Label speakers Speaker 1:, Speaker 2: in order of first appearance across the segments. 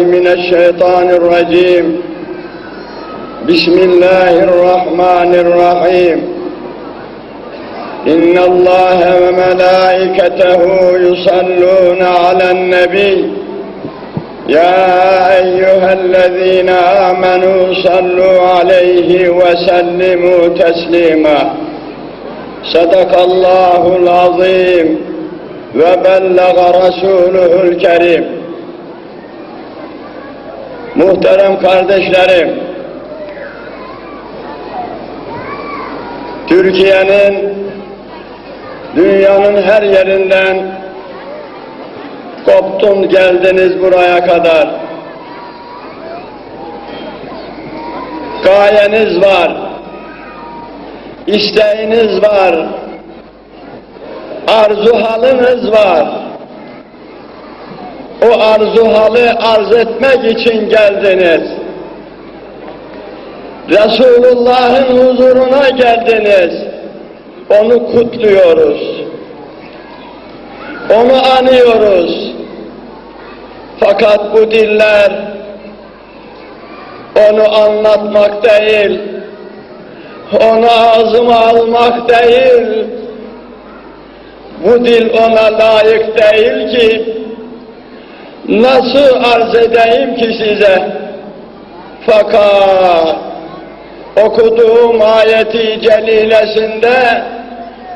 Speaker 1: من الشيطان الرجيم. بسم الله الرحمن الرحيم. إن الله وملائكته يصلون على النبي. يا أيها الذين آمنوا صلوا عليه وسلموا تسليما. صدق الله العظيم. وبلغ رسوله الكريم. Muhterem kardeşlerim, Türkiye'nin dünyanın her yerinden koptun geldiniz buraya kadar. Gayeniz var, isteğiniz var, arzu haliniz var. O arzu halı arz etmek için geldiniz. Resulullah'ın huzuruna geldiniz. Onu kutluyoruz. Onu anıyoruz. Fakat bu diller onu anlatmak değil, onu ağzıma almak değil, bu dil ona layık değil ki, nasıl arz edeyim ki size? Fakat okuduğum ayeti celilesinde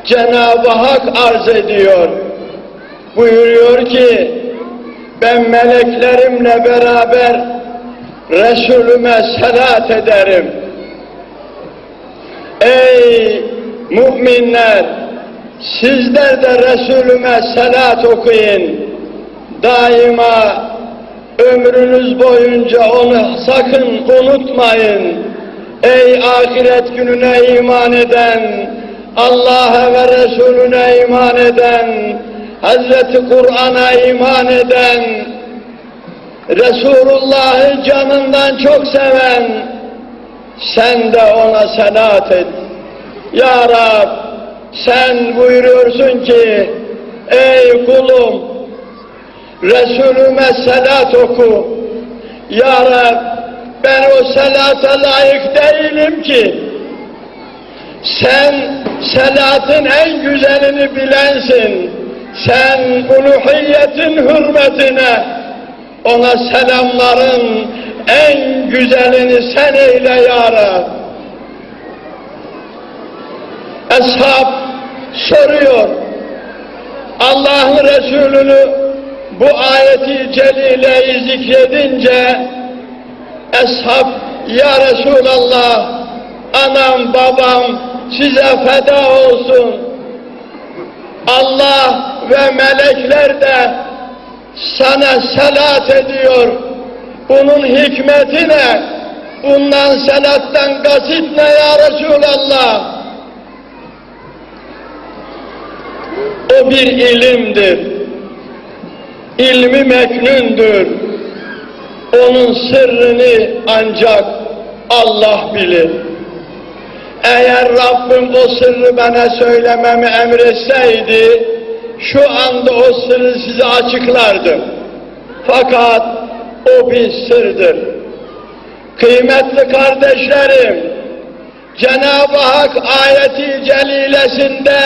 Speaker 1: Cenab-ı Hak arz ediyor. Buyuruyor ki, ben meleklerimle beraber Resulüme salat ederim. Ey müminler! Sizler de Resulüme salat okuyun. Daima ömrünüz boyunca onu sakın unutmayın. Ey ahiret gününe iman eden, Allah'a ve Resulüne iman eden, Hazreti Kur'an'a iman eden, Resulullah'ı canından çok seven, sen de ona salat et. Ya Rab, sen buyuruyorsun ki, ey kulum, Resulüme salat oku. Ya Rab, ben o salata layık değilim ki. Sen salatın en güzelini bilensin. Sen uluhiyetin hürmetine ona selamların en güzelini sen eyle ya Rab. Ashab soruyor. Allah'ın Resulünü bu ayeti celileyi zikredince Eshab ya Resulallah anam babam size feda olsun. Allah ve melekler de sana salat ediyor. Bunun hikmeti ne? Bundan salattan kasıt ne ya Resulallah? O bir ilimdir. İlmi meknündür. Onun sırrını ancak Allah bilir. Eğer Rabbim o sırrı bana söylememi emretseydi, şu anda o sırrı size açıklardım. Fakat o bir sırdır. Kıymetli kardeşlerim, Cenab-ı Hak ayeti celilesinde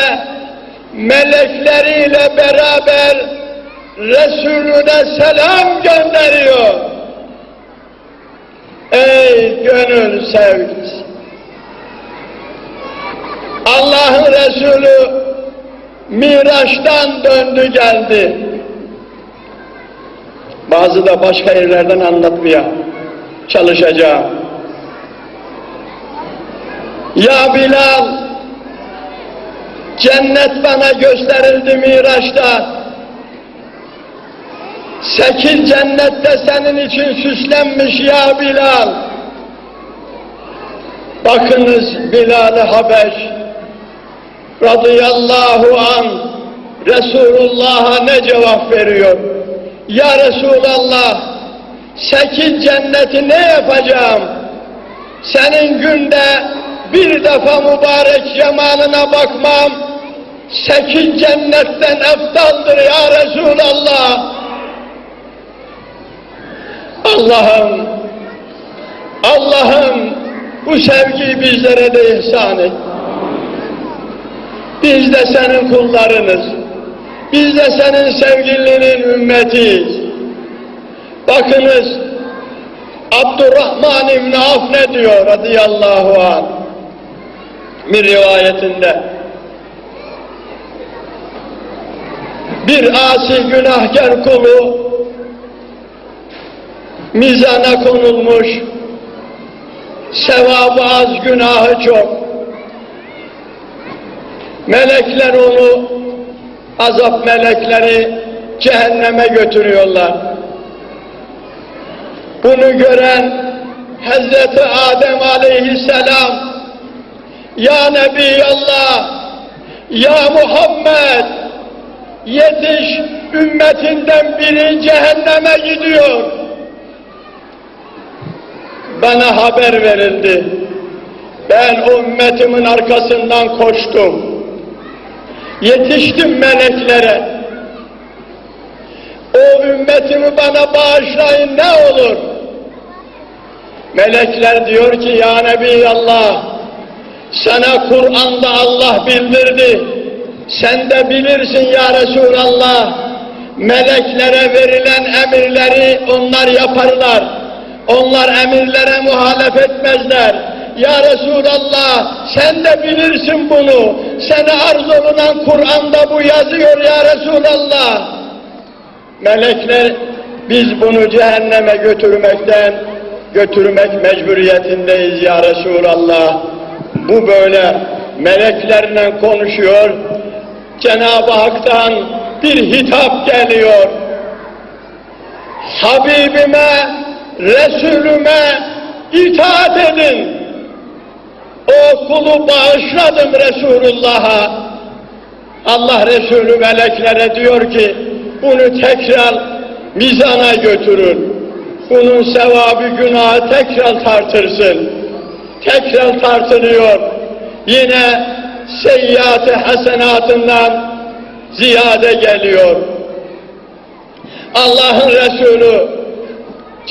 Speaker 1: melekleriyle beraber Resulüne selam gönderiyor. Ey gönül sevgisi! Allah'ın Resulü Miraç'tan döndü geldi. Bazı da başka yerlerden anlatmaya çalışacağım. Ya Bilal, cennet bana gösterildi Miraç'ta. Sekiz cennette senin için süslenmiş ya Bilal. Bakınız Bilal-i Habeş radıyallahu an Resulullah'a ne cevap veriyor? Ya Resulallah sekiz cenneti ne yapacağım? Senin günde bir defa mübarek cemalına bakmam sekiz cennetten eftaldır ya Resulallah. Allah'ım, Allah'ım bu sevgiyi bizlere de ihsan et. Biz de senin kullarınız. Biz de senin sevgilinin ümmetiyiz. Bakınız Abdurrahman İbni Avf ne diyor radıyallahu anh bir rivayetinde. Bir asi günahkar kulu mizana konulmuş, sevabı az, günahı çok. Melekler onu, azap melekleri cehenneme götürüyorlar. Bunu gören Hazreti Adem aleyhisselam, Ya Nebiyallah, Ya Muhammed, yetiş ümmetinden biri cehenneme gidiyor. Bana haber verildi. Ben ümmetimin arkasından koştum. Yetiştim meleklere. O ümmetimi bana bağışlayın ne olur? Melekler diyor ki ya Nebiyallah sana Kur'an'da Allah bildirdi. Sen de bilirsin ya Resulallah. Meleklere verilen emirleri onlar yaparlar. Onlar emirlere muhalefet etmezler. Ya Resulallah sen de bilirsin bunu. Sana arz olunan Kur'an'da bu yazıyor ya Resulallah. Melekler biz bunu cehenneme götürmekten götürmek mecburiyetindeyiz ya Resulallah. Bu böyle meleklerle konuşuyor. Cenab-ı Hak'tan bir hitap geliyor. Habibime, Resulüme itaat edin. O kulu bağışladım Resulullah'a. Allah Resulü meleklere diyor ki bunu tekrar mizana götürün. Bunun sevabı günahı tekrar tartırsın. Tekrar tartılıyor. Yine seyyiat-ı hasenatından ziyade geliyor. Allah'ın Resulü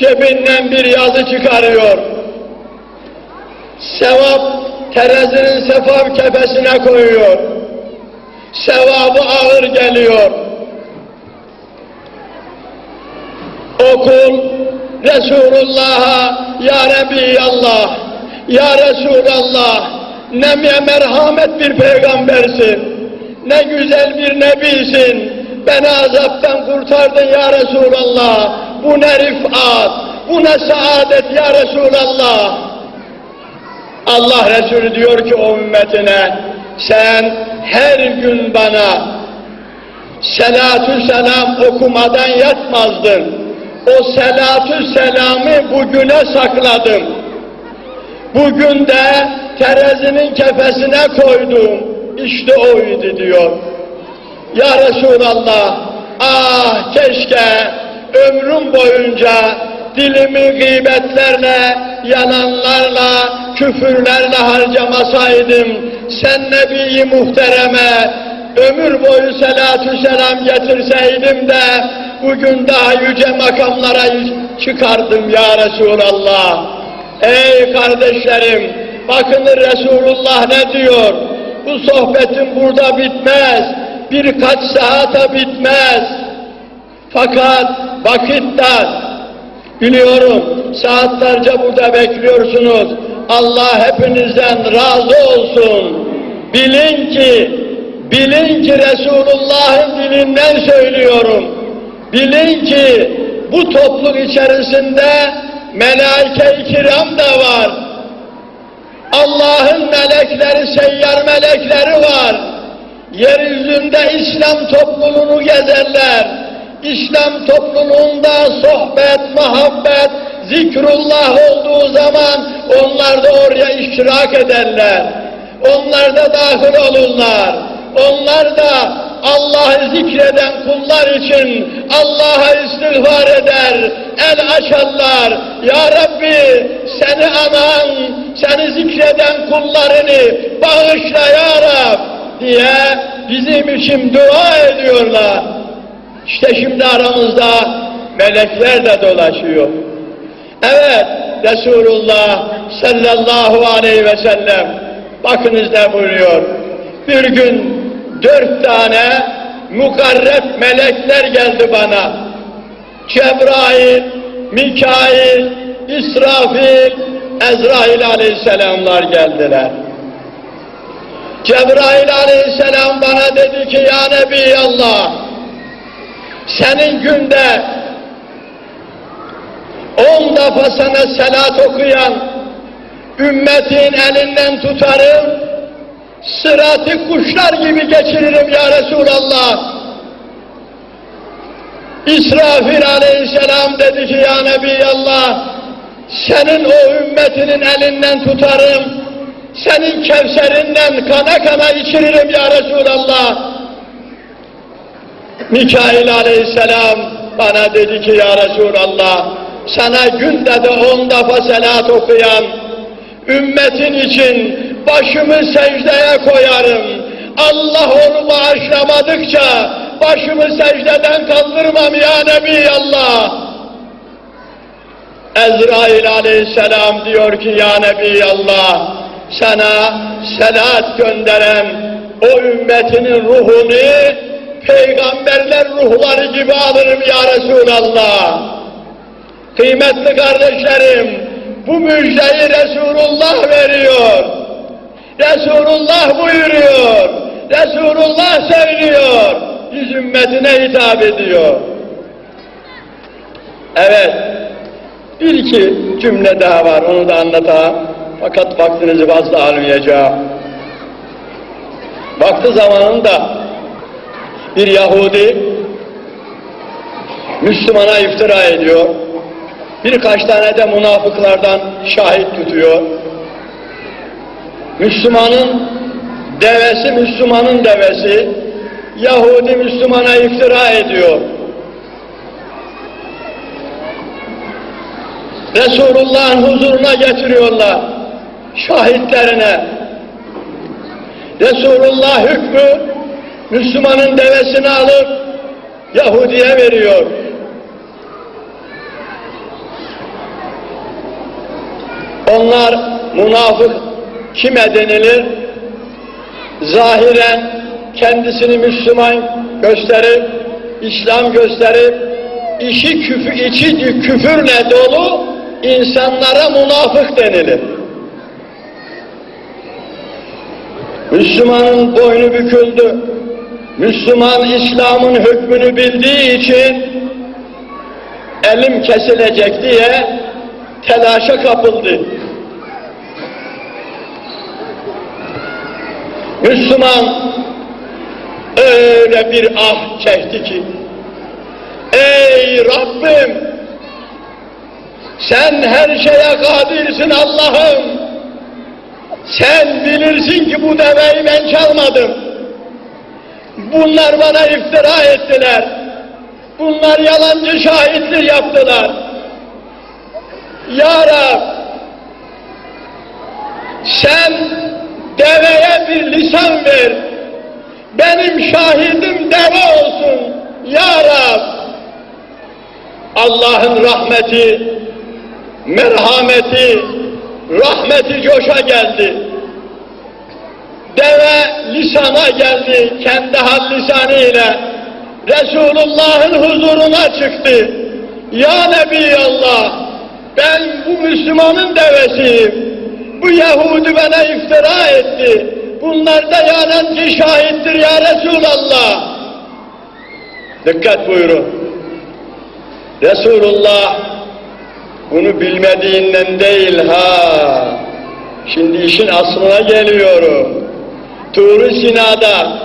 Speaker 1: cebinden bir yazı çıkarıyor. Sevap terazinin sefam kefesine koyuyor. Sevabı ağır geliyor. Okul Resulullah'a Ya Rabbi Allah, Ya Resulallah ne merhamet bir peygambersin, ne güzel bir nebisin, beni azaptan kurtardın ya Resulallah, bu ne rifat, bu ne saadet ya Resulallah. Allah Resulü diyor ki o ümmetine, sen her gün bana selatü selam okumadan yatmazdın. O selatü selamı bugüne sakladım. Bugün de terazinin kefesine koydum. İşte oydu diyor. Ya Resulallah, ah keşke ömrüm boyunca dilimi gıybetlerle, yalanlarla, küfürlerle harcamasaydım, sen Nebi-i Muhterem'e ömür boyu selatü selam getirseydim de bugün daha yüce makamlara çıkardım ya Resulallah. Ey kardeşlerim, bakın Resulullah ne diyor? Bu sohbetin burada bitmez, birkaç saate bitmez. Fakat vakit dar. Biliyorum saatlerce burada bekliyorsunuz. Allah hepinizden razı olsun. Bilin ki, bilin ki Resulullah'ın dilinden söylüyorum. Bilin ki bu toplum içerisinde melaike-i kiram da var. Allah'ın melekleri, seyyar melekleri var. Yeryüzünde İslam topluluğunu gezerler. İslam topluluğunda sohbet, muhabbet, zikrullah olduğu zaman onlar da oraya iştirak ederler. Onlar da dahil olurlar. Onlar da Allah'ı zikreden kullar için Allah'a istiğfar eder, el açarlar. Ya Rabbi seni anan, seni zikreden kullarını bağışla ya Rab diye bizim için dua ediyorlar. İşte şimdi aramızda melekler de dolaşıyor. Evet, Resulullah sallallahu aleyhi ve sellem bakınız ne buyuruyor. Bir gün dört tane mukarreb melekler geldi bana. Cebrail, Mikail, İsrafil, Ezrail aleyhisselamlar geldiler. Cebrail aleyhisselam bana dedi ki ya Nebi Allah senin günde on defa sana selat okuyan ümmetin elinden tutarım sıratı kuşlar gibi geçiririm ya Resulallah. İsrafil aleyhisselam dedi ki ya Nebiyallah senin o ümmetinin elinden tutarım senin kevserinden kana kana içiririm ya Resulallah. Mikail aleyhisselam bana dedi ki ya Resulallah sana günde de on defa selat okuyan ümmetin için başımı secdeye koyarım. Allah onu bağışlamadıkça başımı secdeden kaldırmam ya Nebi Allah. Ezrail aleyhisselam diyor ki ya Nebi Allah sana selat gönderen o ümmetinin ruhunu peygamberler ruhları gibi alırım ya Resulallah. Kıymetli kardeşlerim, bu müjdeyi Resulullah veriyor. Resulullah buyuruyor. Resulullah söylüyor. Yüz ümmetine hitap ediyor. Evet, bir iki cümle daha var, onu da anlatayım. Fakat vaktinizi fazla almayacağım. Vakti zamanında bir Yahudi Müslümana iftira ediyor. Birkaç tane de münafıklardan şahit tutuyor. Müslümanın devesi Müslümanın devesi Yahudi Müslümana iftira ediyor. Resulullah'ın huzuruna getiriyorlar şahitlerine. Resulullah hükmü Müslümanın devesini alıp Yahudi'ye veriyor. Onlar münafık kime denilir? Zahiren kendisini Müslüman gösterip, İslam gösterip, işi küfür, içi küfürle dolu insanlara münafık denilir. Müslümanın boynu büküldü. Müslüman İslam'ın hükmünü bildiği için elim kesilecek diye telaşa kapıldı. Müslüman öyle bir ah çekti ki Ey Rabbim sen her şeye kadirsin Allah'ım sen bilirsin ki bu deveyi ben çalmadım bunlar bana iftira ettiler. Bunlar yalancı şahitlik yaptılar. Ya Rab sen deveye bir lisan ver. Benim şahidim deve olsun. Ya Rab Allah'ın rahmeti merhameti rahmeti coşa geldi deve lisana geldi kendi hal lisanıyla. Resulullah'ın huzuruna çıktı. Ya Allah ben bu Müslümanın devesiyim. Bu Yahudi bana iftira etti. Bunlar da yalancı şahittir ya Resulallah. Dikkat buyurun. Resulullah bunu bilmediğinden değil ha. Şimdi işin aslına geliyorum. Tur-u Sina'da,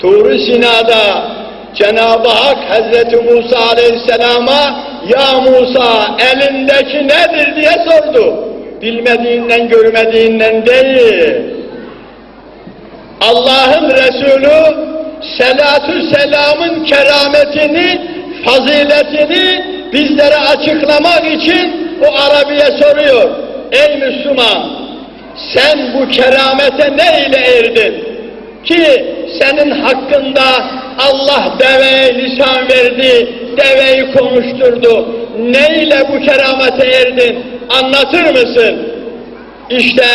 Speaker 1: Tur-u Sina'da Cenab-ı Hak Hazreti Musa Aleyhisselam'a ya Musa elindeki nedir diye sordu. Bilmediğinden görmediğinden değil. Allah'ın Resulü selatü selamın kerametini, faziletini bizlere açıklamak için o Arabiye soruyor. Ey Müslüman sen bu keramete ne ile erdin? ki senin hakkında Allah deveye lisan verdi, deveyi konuşturdu. Neyle bu keramete erdin? Anlatır mısın? İşte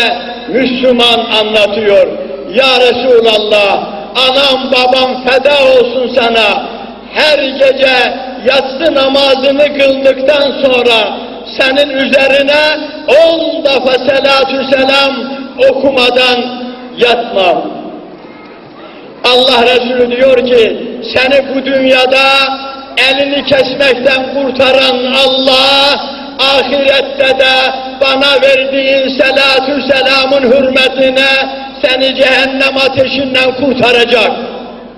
Speaker 1: Müslüman anlatıyor. Ya Resulallah, anam babam feda olsun sana. Her gece yatsı namazını kıldıktan sonra senin üzerine on defa selatü selam okumadan yatmam. Allah Resulü diyor ki seni bu dünyada elini kesmekten kurtaran Allah ahirette de bana verdiğin selatü selamın hürmetine seni cehennem ateşinden kurtaracak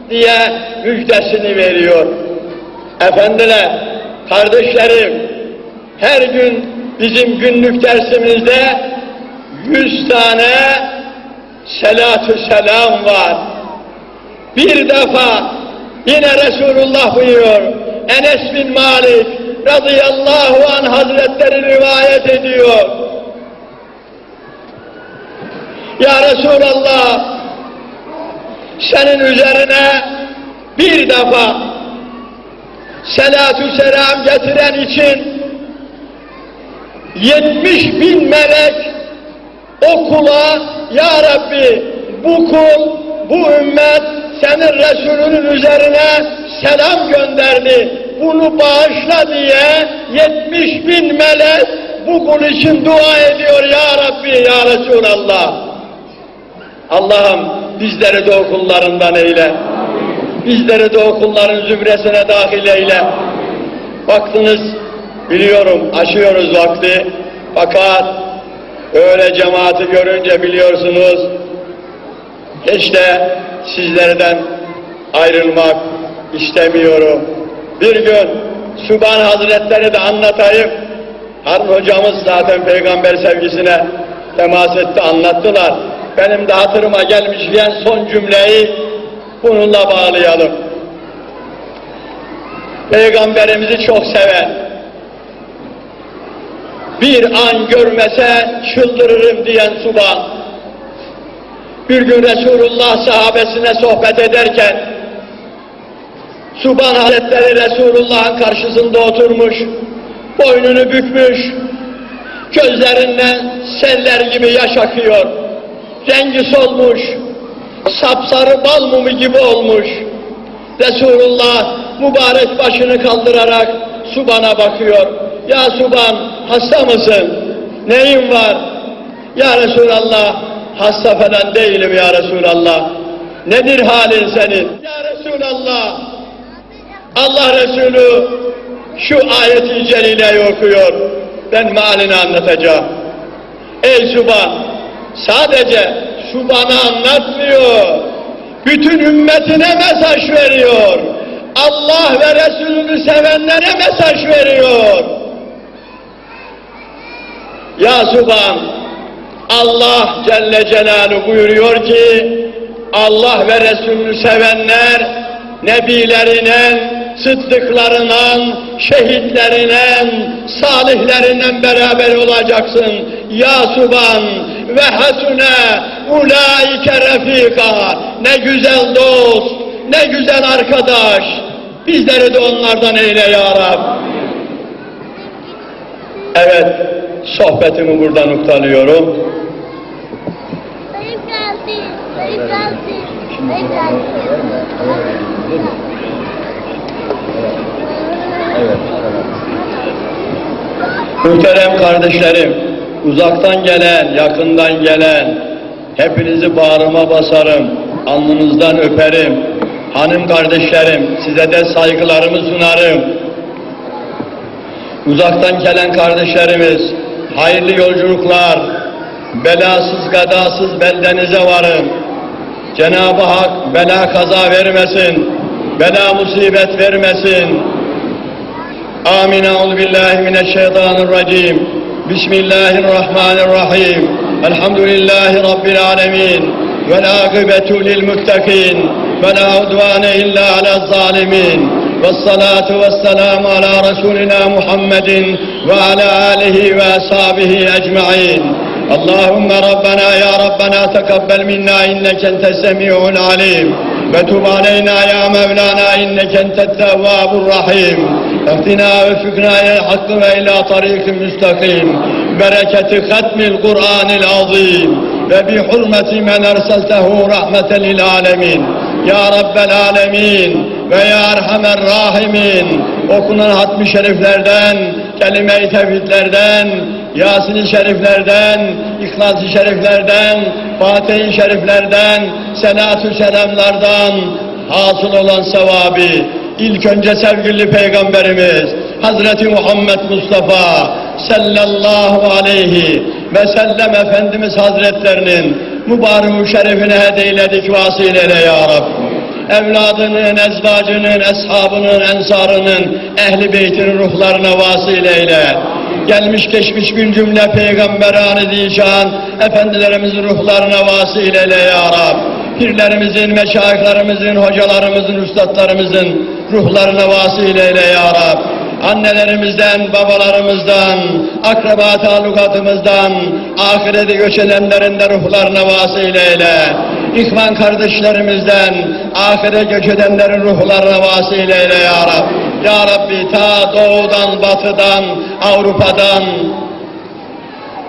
Speaker 1: diye müjdesini veriyor. Efendiler, kardeşlerim, her gün bizim günlük dersimizde yüz tane selatü selam var. Bir defa yine Resulullah buyuruyor. Enes bin Malik radıyallahu an hazretleri rivayet ediyor. Ya Resulallah senin üzerine bir defa selatü selam getiren için 70 bin melek o kula Ya Rabbi bu kul, bu ümmet senin Resulünün üzerine selam gönderdi. Bunu bağışla diye 70 bin melek bu kul için dua ediyor Ya Rabbi, Ya Resulallah. Allah'ım bizleri de o kullarından eyle. Bizleri de o kulların zümresine dahil eyle. Baktınız, biliyorum aşıyoruz vakti. Fakat öyle cemaati görünce biliyorsunuz, hiç de sizlerden ayrılmak istemiyorum. Bir gün Sübhan Hazretleri de anlatayım. Harun hocamız zaten peygamber sevgisine temas etti, anlattılar. Benim de hatırıma gelmişken son cümleyi bununla bağlayalım. Peygamberimizi çok seven, bir an görmese çıldırırım diyen Suban, bir gün Resulullah sahabesine sohbet ederken, Suban Hazretleri Resulullah'ın karşısında oturmuş, boynunu bükmüş, gözlerinden seller gibi yaş akıyor, rengi solmuş, sapsarı bal mumu gibi olmuş. Resulullah mübarek başını kaldırarak Suban'a bakıyor. Ya Suban hasta mısın? Neyin var? Ya Resulallah hasta falan değilim ya Resulallah. Nedir halin senin? Ya Resulallah Allah Resulü şu ayet-i celileyi okuyor. Ben mealini anlatacağım. Ey Suban sadece Suban'a anlatmıyor. Bütün ümmetine mesaj veriyor. Allah ve Resulünü sevenlere mesaj veriyor. Ya Suban, Allah Celle Celaluhu buyuruyor ki, Allah ve Resulünü sevenler, nebilerinin, sıddıklarının, şehitlerinden, salihlerinden beraber olacaksın. Ya Suban ve hasune ulaike refika. Ne güzel dost, ne güzel arkadaş. Bizleri de onlardan eyle ya Rab. Evet, sohbetimi burada noktalıyorum.
Speaker 2: Gazi.
Speaker 1: Muhterem kardeşlerim, uzaktan gelen, yakından gelen, hepinizi bağrıma basarım, alnınızdan öperim. Hanım kardeşlerim, size de saygılarımı sunarım. Uzaktan gelen kardeşlerimiz, hayırlı yolculuklar, belasız gadasız beldenize varın. Cenab-ı Hak bela kaza vermesin, bela musibet vermesin. Amin. Euzubillahimineşşeytanirracim. Bismillahirrahmanirrahim. Elhamdülillahi Rabbil alemin. Vel akibetu lil muttekin. Ve la udvane illa ala zalimin. والصلاة والسلام على رسولنا محمد وعلى آله وأصحابه أجمعين. اللهم ربنا يا ربنا تقبل منا إنك أنت السميع العليم. وتب علينا يا مولانا إنك أنت التواب الرحيم. أهدنا وفقنا إلى الحق وإلى طريق مستقيم. بركة ختم القرآن العظيم. وبحرمة من أرسلته رحمة للعالمين. Ya Rabbel Alemin ve Ya Erhamer Rahimin. Okunan hatmi şeriflerden, kelime-i tevhidlerden, Yasin-i şeriflerden, İhlas-ı şeriflerden, Fatih-i şeriflerden, selat-ı selamlardan hasıl olan sevabı ilk önce sevgili Peygamberimiz Hazreti Muhammed Mustafa sallallahu aleyhi ve sellem Efendimiz Hazretlerinin mübarek şerifine hediyeledik vasileyle ya Rabbi evladının, ezvacının, eshabının, ensarının, ehli beytinin ruhlarına vasileyle. Gelmiş geçmiş bir cümle peygamberani dişan, efendilerimizin ruhlarına vasileyle ya Rab. Pirlerimizin, meşayihlerimizin, hocalarımızın, üstadlarımızın ruhlarına vasileyle ya Rab annelerimizden, babalarımızdan, akraba talukatımızdan, ahirete göç edenlerin de ruhlarına vasileyle, İhvan kardeşlerimizden, ahire göç edenlerin ruhlarına vasileyle ya Rab. Ya Rabbi ta doğudan, batıdan, Avrupa'dan,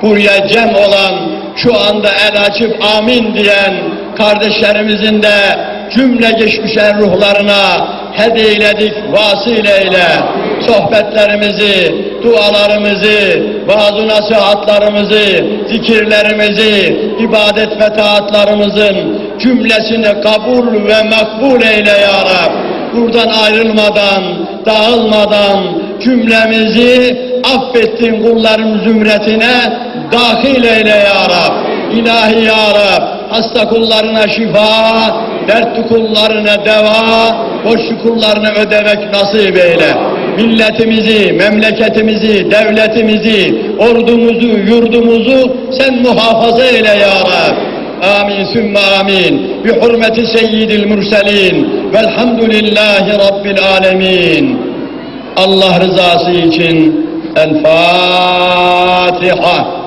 Speaker 1: buraya cem olan, şu anda el açıp amin diyen kardeşlerimizin de cümle geçmişler ruhlarına hediyeledik vasileyle sohbetlerimizi, dualarımızı, vaaz nasihatlarımızı, zikirlerimizi, ibadet ve taatlarımızın cümlesini kabul ve makbul eyle ya Rab. Buradan ayrılmadan, dağılmadan cümlemizi affettiğin kulların zümretine dahil eyle ya Rab. İlahi ya Rab, hasta kullarına şifa, dertli kullarına deva, borçlu kullarına ödemek nasip eyle. Milletimizi, memleketimizi, devletimizi, ordumuzu, yurdumuzu sen muhafaza eyle ya Rab. Amin sümme amin. Bi hurmeti seyyidil murselin. Velhamdülillahi Rabbil alemin. Allah rızası için El Fatiha.